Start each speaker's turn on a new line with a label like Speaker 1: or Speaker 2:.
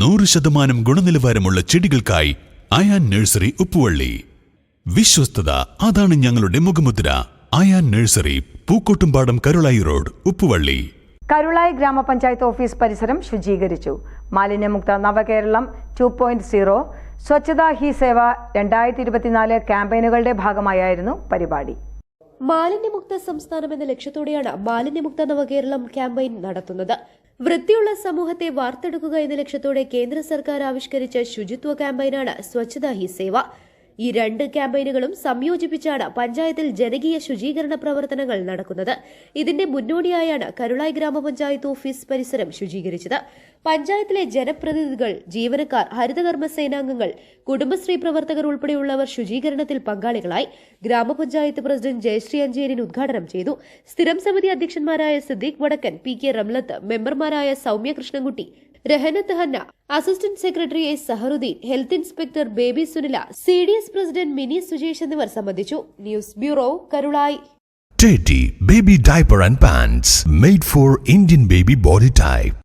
Speaker 1: നൂറ് ശതമാനം ഗുണനിലവാരമുള്ള ചെടികൾക്കായി അയാൻ നഴ്സറി ഉപ്പുവള്ളി. വിശ്വസ്തത അതാണ് ഞങ്ങളുടെ മുഖമുദ്ര. Ayaan nursery Pookkottumpadam Karulai road Uppuvally.
Speaker 2: Karulai ഗ്രാമപഞ്ചായത്ത് ഓഫീസ് പരിസരം ശുചീകരിച്ചു. മാലിന്യമുക്ത Navakeralam two point zero Swachhata Hi Seva രണ്ടായിരത്തി ഇരുപത്തിനാല് ക്യാമ്പയിനുകളുടെ ഭാഗമായായിരുന്നു പരിപാടി.
Speaker 3: മാലിന്യമുക്ത സംസ്ഥാനം എന്ന ലക്ഷ്യത്തോടെയാണ് മാലിന്യമുക്ത നവകേരളം ക്യാമ്പയിൻ നടത്തുന്നത്. വൃത്തിയുള്ള സമൂഹത്തെ വാർത്തെടുക്കുക എന്ന ലക്ഷ്യത്തോടെ കേന്ദ്ര സർക്കാർ ആവിഷ്കരിച്ച ശുചിത്വ ക്യാമ്പയിനാണ് സ്വച്ഛതാ ഹി സേവ. ഈ രണ്ട് ക്യാമ്പയിനുകളും സംയോജിപ്പിച്ചാണ് പഞ്ചായത്തിൽ ജനകീയ ശുചീകരണ പ്രവർത്തനങ്ങൾ നടക്കുന്നത്. ഇതിന്റെ മുന്നോടിയായാണ് കരുളായി ഗ്രാമപഞ്ചായത്ത് ഓഫീസ് പരിസരം ശുചീകരിച്ചത്. പഞ്ചായത്തിലെ ജനപ്രതിനിധികൾ ജീവനക്കാർ ഹരിതകർമ്മ സേനാംഗങ്ങൾ കുടുംബശ്രീ പ്രവർത്തകർ ഉൾപ്പെടെയുള്ളവർ ശുചീകരണത്തിൽ പങ്കാളികളായി ഗ്രാമപഞ്ചായത്ത് പ്രസിഡന്റ് ജയശ്രീ അഞ്ചേരിൻ ഉദ്ഘാടനം ചെയ്തു. സ്ഥിരം സമിതി അധ്യക്ഷന്മാരായ സിദ്ദീഖ് വടക്കൻ പി കെ റംലത്ത് മെമ്പർമാരായ Soumya Krishnankutty Rahanath Hanna assistant secretary S Saharuddeen health inspector Baby Sunila C D S president Mini Sujesh എന്നിവർ സംബന്ധിച്ചു news bureau Karulai
Speaker 4: Teddy Baby Diaper and Pants made for Indian baby body type.